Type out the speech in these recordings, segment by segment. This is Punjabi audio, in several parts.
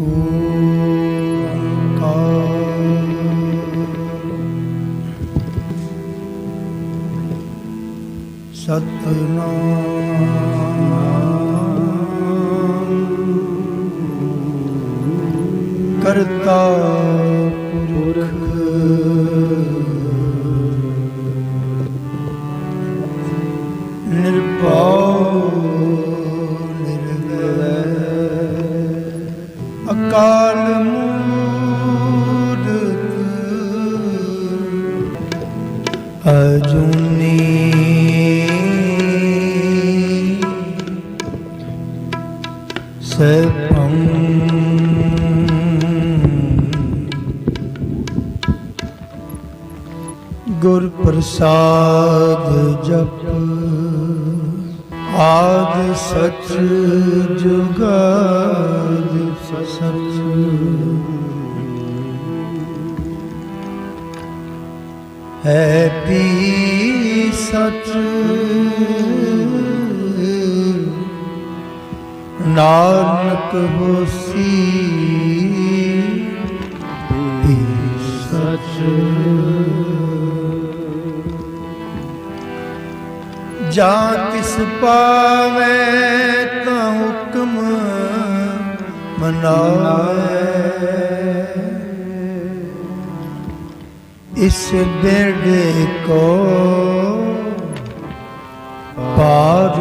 ਏਕ ਸਤਨਾਮ ਕਰਤਾ ਪੁਰਖ ਪ੍ਰਸਾਦ ਜਪ। ਆਦ ਸਚ ਜੁਗਾਦ ਸਚ। ਹੈ ਪੀ ਸਚ। ਨਾਨਕ ਹੋਸੀ। ਵੀ ਸਚ। ਜਾਂ ਤਿਸ ਪਾਵੇ ਤਾਂ ਹੁਕਮ ਮਨਾਵੇ। ਇਸ ਬੇੜੇ ਕੋ ਪਾਰ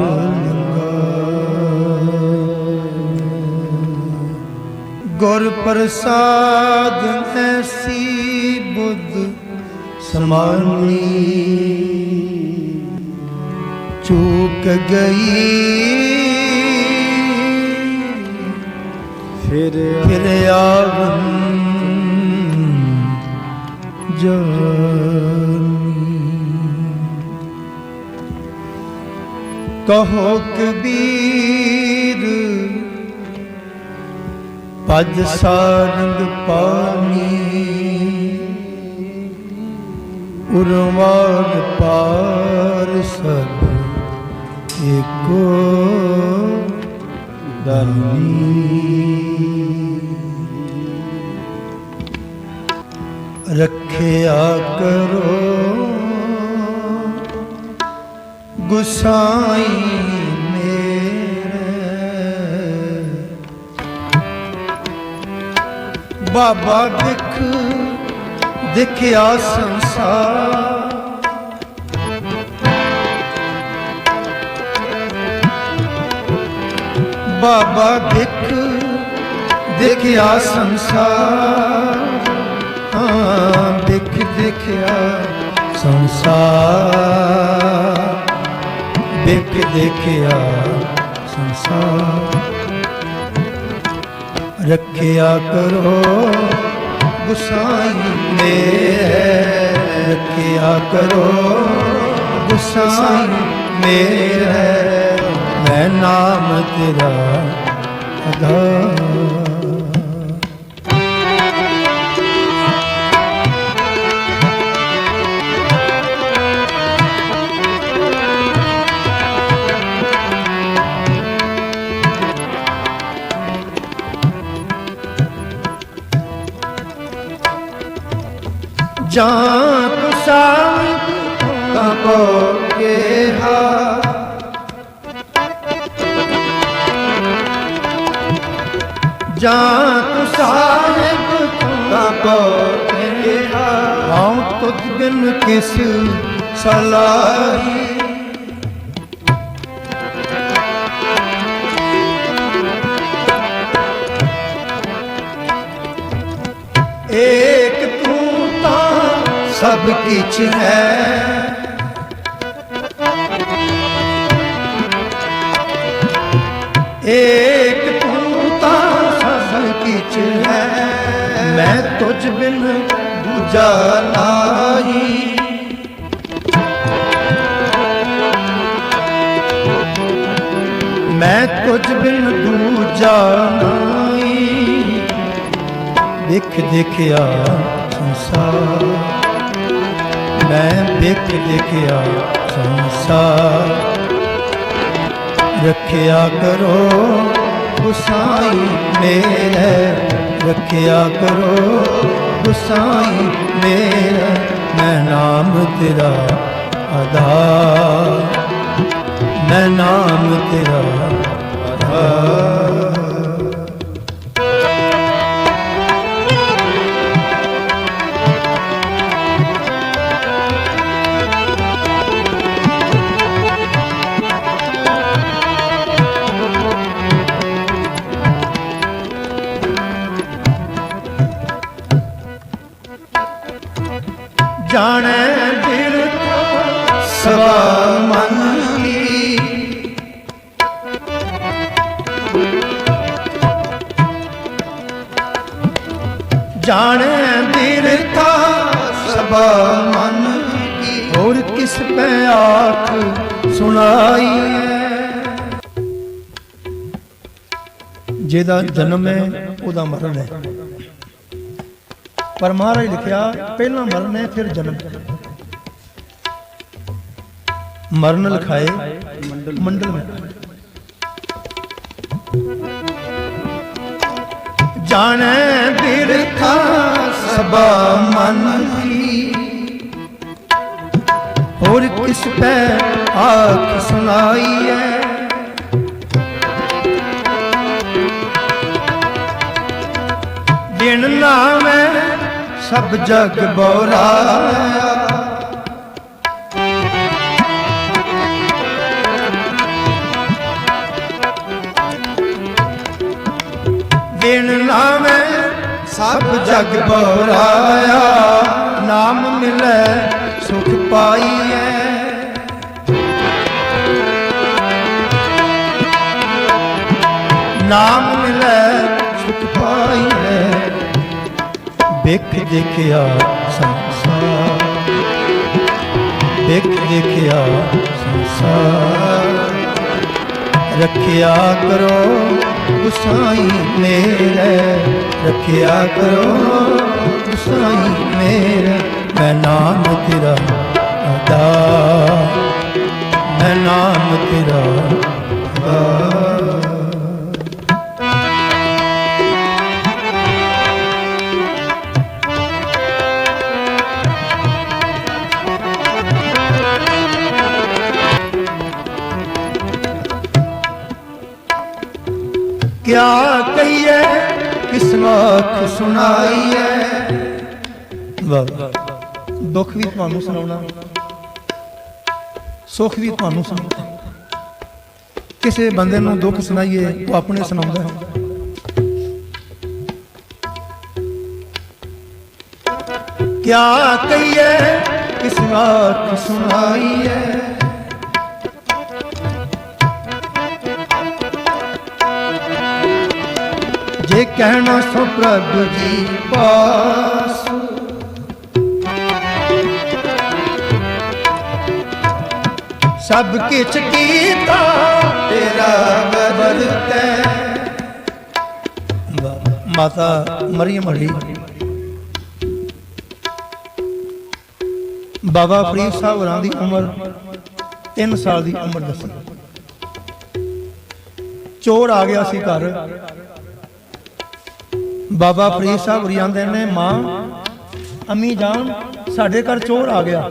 ਗੁਰ ਪ੍ਰਸਾਦ ਐਸੀ ਬੁੱਧ ਸਮਾਨੀ। ਚੂਕ ਗਈ ਫਿਰ ਫਿਰ ਆਵਨ ਜਾਨੀ ਕਹੋ ਕਬੀਰ ਪਜ ਸਾਰੰਗ ਪਾਣੀ ਉਰਵਾਰ ਪਾਰ ਸਭ ਏਕੋ ਦਾਨੀ। ਰੱਖਿਆ ਕਰੋ ਗੁਸਾਈ ਮੇਰੇ। ਬਾਬਾ ਦਿਖ ਦਿਖਿਆ ਸੰਸਾਰ। ਬਾਬਾ ਦਿਖ, ਦੇਖਿਆ ਸੰਸਾਰ। ਹਾਂ, ਦੇਖ, ਦੇਖਿਆ ਸੰਸਾਰ। ਦੇਖ, ਦੇਖਿਆ ਸੰਸਾਰ। ਰੱਖਿਆ ਕਰੋ ਗੁਸਾਈ ਨੇ ਰੱਖਿਆ ਕਰੋ ਗੁਸਾਈ ਮੇਰੇ। ਨਾਮ ਤੇਰਾ ਅਦਾ। ਜਾਂ ਜਾਂ ਤੂੰ ਸਾਹਿਬ ਤਾਂ ਕੋ ਕਿਹਾ ਹਉ ਤੁਧ ਬਿਨ ਕਿਸ ਸਲਾਹੀ। ਏਕ ਤੂੰ ਤਾਂ ਸਭ ਕਿਛ ਹੈ। ਏਕ ਮੈਂ ਤੁਝ ਬਿਨ ਦੂਜਾ ਨਾਹੀ। ਮੈਂ ਤੁਝ ਬਿਨ ਦੂਜਾ ਨਾਹੀ। ਦੇਖ ਦੇਖਿਆ ਸੰਸਾਰ। ਮੈਂ ਦੇਖ ਦੇਖਿਆ ਸੰਸਾਰ। ਰੱਖਿਆ ਕਰੋ ਗੁਸਾਈ ਮੇਰਾ ਰੱਖਿਆ ਕਰੋ। ਗੁਸਾਈ ਮੇਰਾ ਮੈਂ ਨਾਮ ਤੇਰਾ ਆਧਾਰ ਮੈਂ ਨਾਮ ਤੇਰਾ ਆਧਾਰ ਜਾਣੈ ਬਿਰਥ ਸਵਾ ਮਨ ਕੀ। ਜਾਣੈ ਬਿਰਥਾ ਸਭਾ ਮਨ ਕੀ। ਹੋਰ ਕਿਸ ਪੈ ਆਖ ਸੁਣਾਈਐ ਜਿਹਦਾ ਜਨਮ ਹੈ, ਉਹਦਾ ਮਰਨ ਹੈ। ਪਰ ਮਹਾਰਾਜ ਲਿਖਿਆ, ਪਹਿਲਾਂ ਮਰਨ ਹੈ ਫਿਰ ਜਨਮ। ਮਰਨ ਲਿਖਾਏ ਮੰਡਲ में ਜਾਣੈ ਬਿਰਥਾ ਸਭਾ ਮਨ ਕੀ। ਹੋਰ ਕਿਸ ਪੈ ਆਖ ਸੁਣਾਈਐ? ਬਿਨ ਸਭ ਜਗ ਬੋਲਾਇਆ ਦਿਨ ਨਾਮੈ ਸਭ ਜਗ ਬੋਲਾਇਆ ਨਾਮ ਮਿਲੈ ਸੁਖ ਪਾਈਐ। ਨਾਮ ਮਿਲੈ ਵੇਖ ਦੇਖਿਆ ਸੰਸਾਰ ਵੇਖ ਦੇਖਿਆ ਸੰਸਾਰ। ਰੱਖਿਆ ਕਰੋ ਗੁਸਾਈ ਮੇਰੇ ਰੱਖਿਆ ਕਰੋ ਕਿਆ ਕਹੀਏ ਕਿਸ ਸੁਣਾਈਏ। ਵਾਹ ਦੁੱਖ ਵੀ ਤੁਹਾਨੂੰ ਸੁਣਾਉਣਾ। ਸੁੱਖ ਵੀ ਤੁਹਾਨੂੰ ਸੁਣਾਉਣਾ। ਕਿਸੇ ਬੰਦੇ ਨੂੰ ਦੁੱਖ ਸੁਣਾਈਏ, ਉਹ ਆਪਣੇ ਸੁਣਾਉਂਦਾ ਹੈ। ਕਿਆ ਕਹੀਏ ਕਿਸ ਸੁਣਾਈਏ। ਜੇ ਕਹਿਣਾ ਸੋ ਪ੍ਰਭ ਜੀ ਪਾਸ। ਸਭ ਕਿਛ ਕੀਤਾ ਤੇਰਾ ਵਰਤੈ ਮਾਤਾ ਮਰੀਮ ਹਲੀ ਬਾਬਾ ਫਰੀਦ ਸਾਹਿਬ ਹੋਰਾਂ ਦੀ ਉਮਰ 3 ਸਾਲ ਦੀ ਉਮਰ ਦੱਸੀ। ਚੋਰ ਆ ਗਿਆ ਸੀ ਘਰ। ਬਾਬਾ ਫਰੀਦ ਸਾਹਿਬ ਹੋਰੀ ਨੇ, ਮਾਂ, ਅਮੀ ਜਾਨ, ਸਾਡੇ ਘਰ ਚੋਰ ਆ ਗਿਆ।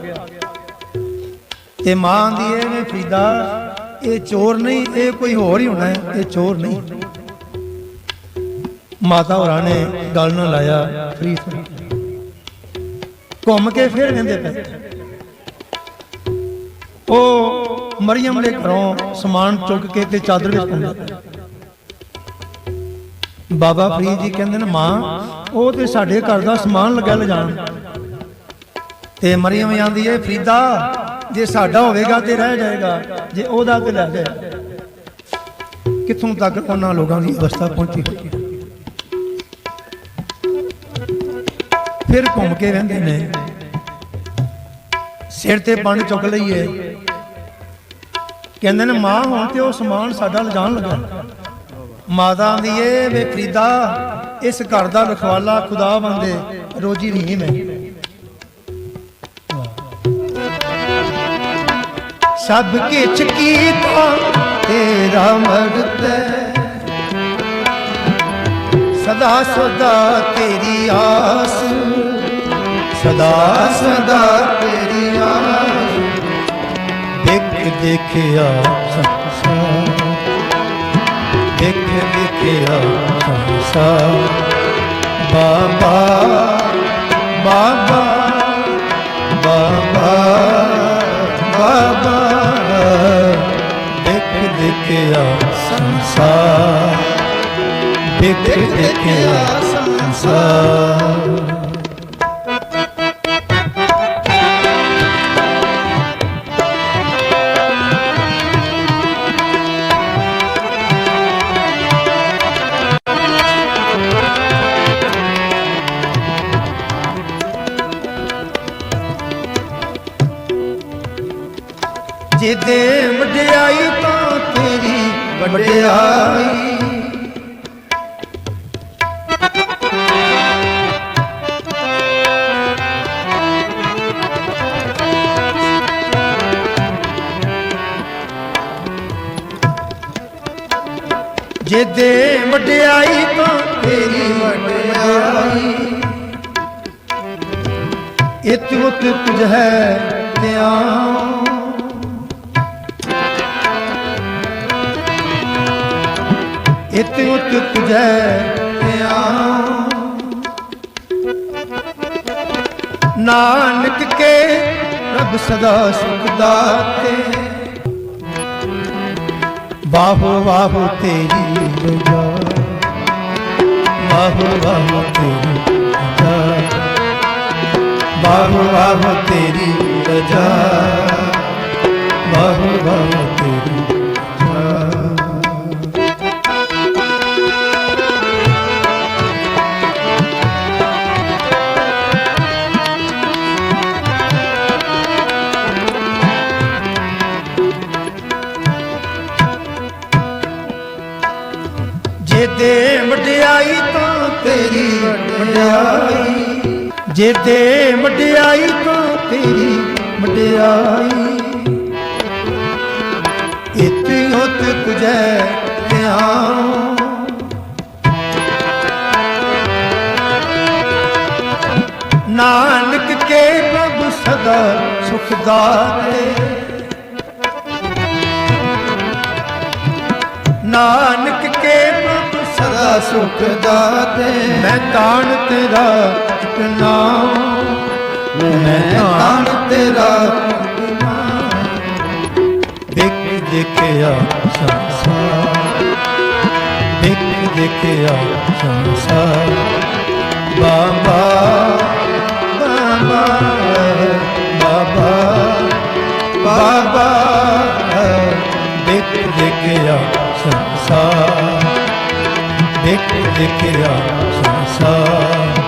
ਤੇ ਮਾਂ ਆਂਦੀ, ਇਹ ਨੇ ਫਰੀਦਾ, ਇਹ ਚੋਰ ਨਹੀਂ, ਇਹ ਕੋਈ ਹੋਰ ਹੀ ਹੋਣਾ ਹੈ, ਇਹ ਚੋਰ ਨਹੀਂ। ਮਾਤਾ ਹੋਰਾਂ ਨੇ ਗੱਲ ਨਾਲ ਲਾਇਆ ਫਰੀਦ ਘੁੰਮ ਕੇ ਫਿਰ ਕਹਿੰਦੇ ਪਏ। ਉਹ ਮਰੀਮ ਦੇ ਘਰੋਂ ਸਮਾਨ ਚੁੱਕ ਕੇ ਤੇ ਚਾਦਰ ਵਿੱਚ ਪਾਉਂਦਾ ਬਾਬਾ ਫਰੀਦ ਜੀ ਕਹਿੰਦੇ ਨੇ, ਮਾਂ, ਉਹ ਤੇ ਸਾਡੇ ਘਰ ਦਾ ਸਮਾਨ ਲੱਗਿਆ ਲਿਜਾਣ ਤੇ ਮਰੀਮ ਆਂਦੀ ਏ, ਫਰੀਦਾ, ਜੇ ਸਾਡਾ ਹੋਵੇਗਾ ਤੇ ਰਹਿ ਜਾਏਗਾ, ਜੇ ਉਹਦਾ ਤੇ ਲੈ ਜਾਏ ਕਿੱਥੋਂ ਤੱਕ ਉਹਨਾਂ ਲੋਕਾਂ ਦੀ ਅਵਸਥਾ ਪਹੁੰਚੀ? ਹੋਈ ਫਿਰ ਘੁੰਮ ਕੇ ਰਹਿੰਦੇ ਨੇ। ਸਿਰ ਤੇ ਪੰਡ ਚੁੱਕ ਲਈਏ। ਕਹਿੰਦੇ ਨੇ, ਮਾਂ, ਹੁਣ ਤੇ ਉਹ ਸਮਾਨ ਸਾਡਾ ਲਿਜਾਣ ਲੱਗਾ। ਮਾਤਾ ਦੀ ਏ ਵੇ ਫਰੀਦਾ ਇਸ ਘਰ ਦਾ ਰਖਵਾਲਾ ਖੁਦਾ ਬੰਦੇ ਰੋਜੀ ਨਹੀਂ ਮੈਂ। ਸਭ ਕਿਛ ਕੀਤਾ, ਤੇਰਾ ਮਰਤੈ ਸਦਾ ਸਦਾ ਤੇਰੀ ਆਸ, ਸਦਾ ਸਦਾ ਤੇਰੀ ਆਸ। ਦੇਖ ਦੇਖਿਆ ਸੰਸਾਰ ਦੇਖ ਦੇਖਿਆ ਸੰਸਾਰ ਬਾਬਾ ਬਾਬਾ ਬਾਬਾ ਬਾਬਾ ਦੇਖ ਦੇਖਿਆ ਸੰਸਾਰ ਦੇਖ ਦੇਖਿਆ ਸੰਸਾਰ ਤੇਰੀ ਜੇ ਦੇ ਵਡਿਆਈ ਤਾਂ ਤੇਰੀ ਵਡਿਆਈ। ਇਤ ਉਤ ਤੁਝ ਹੈ ਧਿਆਨ। ਇਤ ਉਤ ਤੁਝੈ ਧਿਆਨ। ਨਾਨਕ ਕੇ ਰੱਬ ਸਦਾ ਸੁਖ ਦਾਤੇ। ਬਾਹੋ ਬਾਹੋ ਤੇਰੀ ਰਜਾ। ਬਾਹੋ ਬਾਹੋ ਤੇਰੀ ਰਜਾ। ਬਾਹੋ ਬਾਹੋ ਤੇਰੀ ਰਜਾ। ਬਾਹੋ ਬਾਹੋ ਤੇਰੀ ਵਡਿਆਈ ਜਿਹਦੇ ਵਡਿਆਈ ਤਾਂ ਤੇਰੀ ਵਡਿਆਈ ਇਤਿ ਹੁਤ ਤੁਝੈ ਧਿਆਨ। ਨਾਨਕ ਕੇ ਪ੍ਰਭ ਸਦਾ ਸੁਖ ਨਾਨਕ ਕੇ ਪ੍ਰਭ ਸੁਖ ਦਾਤੇ ਮੈਂ ਤਾਣ ਤੇਰਾ ਇੱਕ ਨਾਮ ਮੈਂ ਤਾਣ ਤੇਰਾ ਦੇਖ ਦੇਖਿਆ ਸੰਸਾਰ। ਦੇਖ ਦੇਖਿਆ ਸੰਸਾਰ। ਬਾਬਾ ਬਾਬਾ ਬਾਬਾ। ਬਾਬਾ, ਦੇਖ ਦੇਖਿਆ ਸੰਸਾਰ। ਦੇਖਿਆ ਸੰਸਾਰ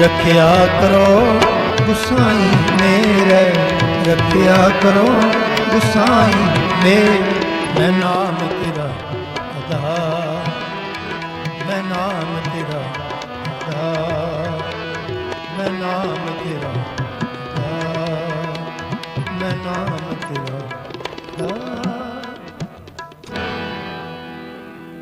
ਰੱਖਿਆ ਕਰੋ ਗੁਸਾਈ ਮੇਰੇ ਰੱਖਿਆ ਕਰੋ ਗੁਸਾਈ ਮੇਰੇ ਮੈਂ ਨਾਮ ਤੇਰਾ